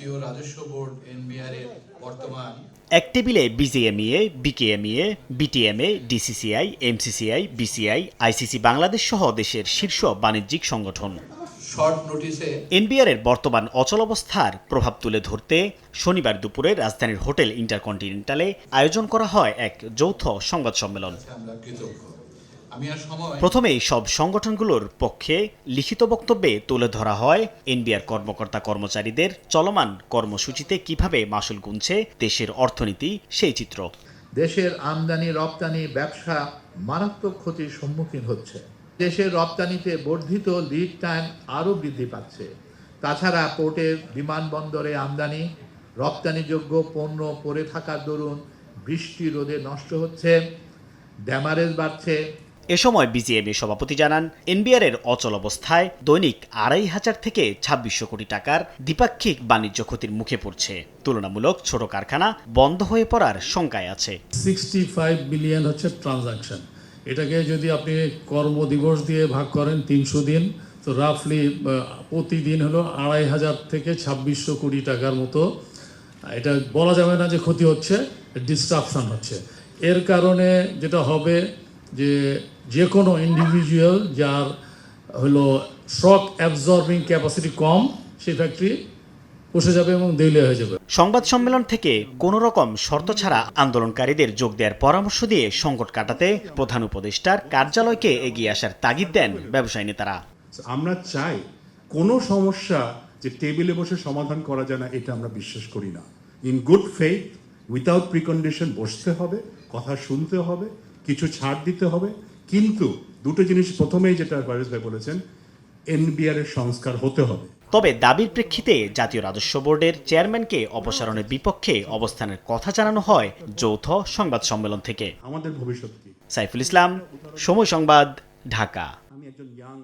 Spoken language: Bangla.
জাতীয় রাজস্ব বোর্ড এনবিআর এর বর্তমান। এক টেবিলে BGMEA BKMEA BTMA DCCI MCCI BCI ICC Bangladesh সহ দেশের শীর্ষ বাণিজ্যিক সংগঠন। শর্ট নোটিসে এনবিআর এর বর্তমান অচলাবস্থার প্রভাব তুলে ধরতে শনিবার দুপুরে রাজধানীর হোটেল ইন্টারকন্টিনেন্টালে আয়োজন করা হয় এক যৌথ সংবাদ সম্মেলন। প্রথমেই সব সংগঠনগুলোর পক্ষে লিখিত বক্তব্যে তুলে ধরা হয় এনবিআর কর্মকর্তা কর্মচারীদের চলমান কর্মসূচিতে কীভাবে মাসুল গুনছে দেশের অর্থনীতি সেই চিত্র। দেশের আমদানি রপ্তানি ব্যবসা মারাত্মক ক্ষতির সম্মুখীন হচ্ছে। দেশের রপ্তানিতে বর্ধিত লিড টাইম আরও বৃদ্ধি পাচ্ছে। তাছাড়া পোর্টের বিমানবন্দরে আমদানি রপ্তানিযোগ্য পণ্য পড়ে থাকার দরুন বৃষ্টি রোদে নষ্ট হচ্ছে ড্যামারেজ বাড়ছে এ সময় বিজিএমএ সভাপতি জানান, এনবিআর এর অচল অবস্থায় দৈনিক আড়াই হাজার থেকে ছাব্বিশশো কোটি টাকার দ্বিপাক্ষিক বাণিজ্য ক্ষতির মুখে পড়ছে। তুলনামূলক ছোট কারখানা বন্ধ হয়ে পড়ার শঙ্কায় আছে। সিক্সটি ফাইভ বিলিয়ন হচ্ছে ট্রানজাকশন। এটাকে যদি আপনি কর্মদিবস দিয়ে ভাগ করেন তিনশো দিন, তো রাফলি প্রতিদিন হলো আড়াই হাজার থেকে ছাব্বিশশো কোটি টাকার মতো। এটা বলা যাবে না যে ক্ষতি হচ্ছে ডিস্ট্রাকশন হচ্ছে। এর কারণে যেটা হবে যে যে কোনো ইন্ডিভিজুয়াল যার হলো শক অ্যাবজর্বিং ক্যাপাসিটি কম সেই ফ্যাক্টরি বসে যাবে এবং দেউলিয়া হয়ে যাবে। সংবাদ সম্মেলন থেকে কোনো রকম শর্ত ছাড়া আন্দোলনকারীদের যোগ দেওয়ার পরামর্শ দিয়ে সংকট কাটাতে প্রধান উপদেষ্টার কার্যালয়কে এগিয়ে আসার তাগিদ দেন ব্যবসায়ী নেতারা। আমরা চাই কোনো সমস্যা যে টেবিলে বসে সমাধান করা যায় না এটা আমরা বিশ্বাস করি না। In good faith without precondition বসতে হবে কথা শুনতে হবে কিছু ছাড় দিতে হবে। কিন্তু দুটো জিনিস প্রথমেই যেটা ফারিস ভাই বলেছেন এনবিআর এর সংস্কার হতে হবে। তবে দাবির প্রেক্ষিতে জাতীয় রাজস্ব বোর্ডের চেয়ারম্যানকে অপসারণের বিপক্ষে অবস্থানের কথা জানানো হয় যৌথ সংবাদ সম্মেলন থেকে। আমাদের ভবিষ্যৎ কি? সাইফুল ইসলাম সময় সংবাদ ঢাকা। আমি একজন ইয়াং